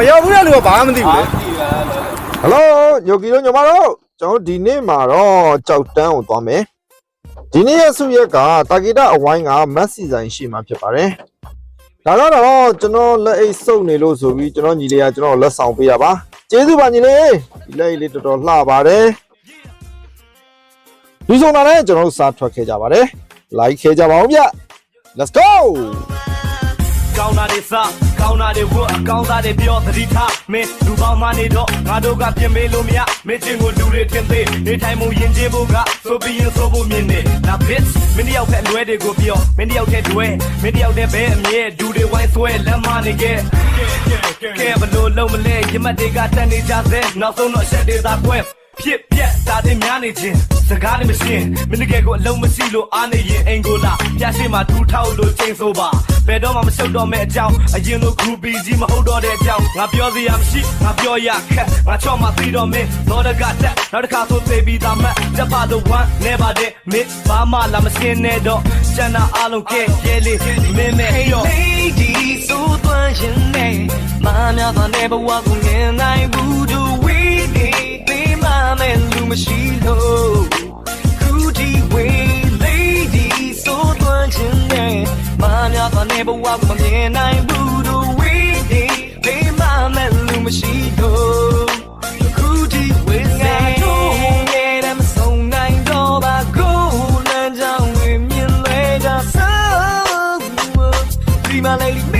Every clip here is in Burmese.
မရောက်ဘူးတဲ့လူကဘာမှမသိဘူးလေဟယ်လိုညိုကီတို့ညမတို့ကျွန်တော်ဒီနေ့မှာတော့ကြောက်တန်းကိုသွားမယ်ဒီနေ့ရဲ့ဆုရက်ကတာဂီတာအဝိုင်းကမက်ဆီဆိုင်ရှိမှာဖြစ်ပါတယ်ဒါကတော့ကျွန်တော်လက်အိတ်စုပ်နေလို့ဆိုပြီးကျွန်တော်ညီလေးကကျွန်တော်လက်ဆောင်ပေးတာပါကျေးဇူးပါညီလေးဒီလက်အိတ်လေးတော်တော်လှပါတယ်ဒီဆုံးတာလည်းကျွန်တော်တို့စားထွက်ခဲ့ကြပါတယ်လိုက်ခဲ့ကြပါဦးဗျ let's go ကောင်းတာတွေစကောင်းတာတွေဝတ်အကောင်းသားတွေပြောသတိထားမင်းလူပေါင်းမနေတော့ငါတို့ကပြင်ပေးလို့မရမင်းချင်းကိုလူတွေတင်သေးနေထိုင်မှုယဉ်ကျေးဖို့ကဆိုပြီးရင်ဆိုဖို့မြင်နေနာ bitch မင်းတယောက်ဖက်လွဲတွေကိုပြောမင်းတယောက်တည်းတွဲမင်းတယောက်တည်းပဲအမြဲဒူတွေဝိုင်းဆွဲလမ်းမနေခဲ့ကဲဘလို့လုံးမလဲရမတ်တွေကတက်နေကြစေနောက်ဆုံးတော့ရှက်တွေသာကွဲဖြစ်ပြက်တာတွေများနေခြင်းစကားတွေမရှင်းမင်းတကယ်ကိုအလုံးမရှိလို့အားနေရင်အင်ကိုလာပြရှိမှဒူးထောက်လို့ချိန်ဆိုပါ ဘယ်တော့မှမရှုပ်တော့မဲ့အကြောင်းအရင်လို groupie ကြီးမဟုတ်တော့တဲ့အကြောင်းငါပြောစရာမရှိငါပြောရခက်ငါချော့မှသိတော့မင်းတော့တကတက်နောက်တစ်ခါဆိုသေးပြီးသားမှတ်တက်ပါတော့ one never did မင်းဘာမှလာမရှင်းနဲ့တော့ကျန်တာအလုံးကဲရဲလေးမင်းမဲ့ရော lady ဆိုသွမ်းရင်နဲ့မာများသွားနေဘဝကိုမြင်နိုင်ဘူး မာများသွားနေဘဝကိုမမြင်နိုင်ဘူးတို့ we need ပေးမမဲ့လူမရှိလို့ခုဒီ we say တို့ရဲ့တယ်မဆုံးနိုင်တော့ပါကိုလမ်းကြောင်းဝင်မြင်လဲကြဆောဒီမလေး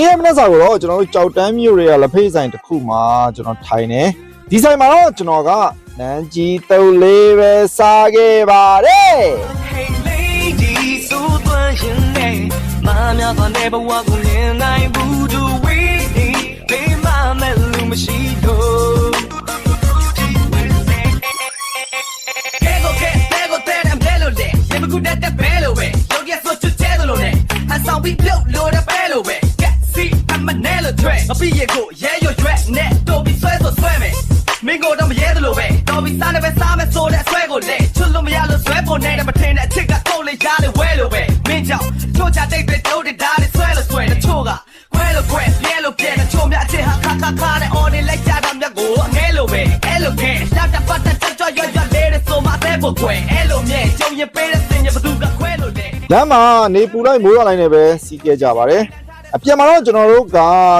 ဒီနေ့မနေ့စာကိုတော့ကျွန်တော်တို့ကြောက်တန်းမြို့တွေကလက်ဖေးဆိုင်တစ်ခုမှာကျွန်တော်ထိုင်နေဒီဆိုင်မှာတော့ကျွန်တော်ကနန်းကြီးတုပ်လေးပဲစားခဲ့ပါတယ် Hey lady ဆိုသွမ်းရင်နဲ့မာများသွားနေဘဝကိုမြင်နိုင်ဘူးတို့ we need ပေးမမဲ့လူမရှိတော့ မပြီးရကိုရဲရွရွက်နဲ့တော်ပြီးဆွဲဆိုဆွဲမယ်မင်းကိုတော့မရဲသလိုပဲတော်ပြီးစားနေပဲစားမယ်ဆိုတဲ့အဆွဲကိုလေချွတ်လို့မရလို့ဆွဲဖို့နဲ့မထင်တဲ့အချစ်ကကိုလေရားလေဝဲလို့ပဲမင်းကြောင့်ချို့ချတိတ်ပဲတို့တဲ့ဓာတ်တွေဆွဲလို့ဆွဲတချို့ကခွဲလို့ခွဲပြဲလို့ပြဲတချို့မြအချစ်ဟာခါခါခါနဲ့ on နေလိုက်ကြတာမြတ်ကိုအငဲလို့ပဲအဲ့လိုကဲလက်တပတ်တက်ကြောက်ရွရွလေးတဲ့ဆိုမှတဲ့ဖို့ခွဲအဲ့လိုမြဲကြုံရင်ပေးတဲ့စင်ရဘသူကခွဲလို့လေလမ်းမှာနေပူလိုက်မိုးရွာလိုက်နေပဲစီးခဲ့ကြပါတယ် အပြင်မှာတော့ကျွန်တော်တို့က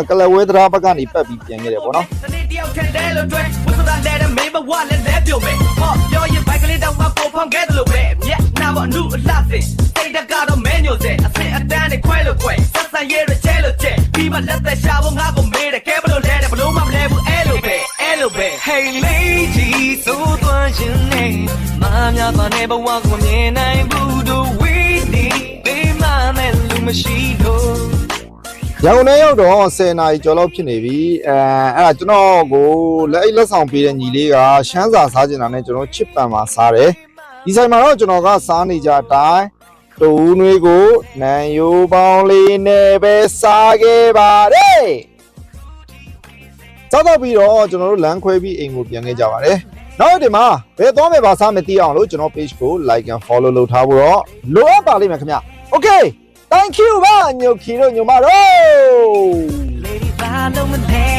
ကလဝဲသရာဘက်ကနေပတ်ပြီးပြန်ခဲ့တယ်ပေါ့နော်စနေတယောက်ထဲလဲလို့တွေ့ဝတ်စတာလဲတဲ့မေးမဝလဲလဲပြုံးမယ်ဟောပြောရင်ဘိုက်ကလေးတော့မပေါ်ဖောင်းခဲ့တယ်လို့ပဲမြက်နာမအမှုအလှစင်စိတ်တကတော့မဲညိုစေအစင်အတန်းနဲ့ခွဲလို့ခွဲဆက်ဆံရဲရချဲလို့ချဲပြီးမှလက်သက်ရှာဖို့ငါကိုမေးတယ်ကဲဘလို့လဲတယ်ဘလို့မှမလဲဘူးအဲ့လိုပဲအဲ့လိုပဲ Hey lady ဆိုသွားရင်နဲ့မာများပါနေဘဝကိုမြင်နိုင်ဘူးတို့ we need ပေးမမဲ့လူမရှိတော့ ရန်ကုန်ထဲရောက်တော့10နာရီကျော်လောက်ဖြစ်နေပြီအဲအဲ့ဒါကျွန်တော်ကိုလက်အိတ်လက်ဆောင်ပေးတဲ့ညီလေးကရှမ်းစာစားကျင်တာနဲ့ကျွန်တော်ချစ်ပန်မှာစားတယ်ဒီဆိုင်မှာတော့ကျွန်တော်ကစားနေကြအတိုင်းတူနွေးကိုနန်ယိုပေါင်းလေးနဲ့ပဲစားခဲ့ပါတယ်စားတော့ပြီးတော့ကျွန်တော်တို့လမ်းခွဲပြီးအိမ်ကိုပြန်ခဲ့ကြပါတယ်နောက်ဒီမှာဘယ်သွားမယ်ပါစားမယ်သိအောင်လို့ကျွန်တော် page ကို like and follow လုပ်ထားဖို့တော့လိုအပ်ပါလိမ့်မယ်ခင်ဗျ okay thank you ပါညိုခီတို့ညိုမတို့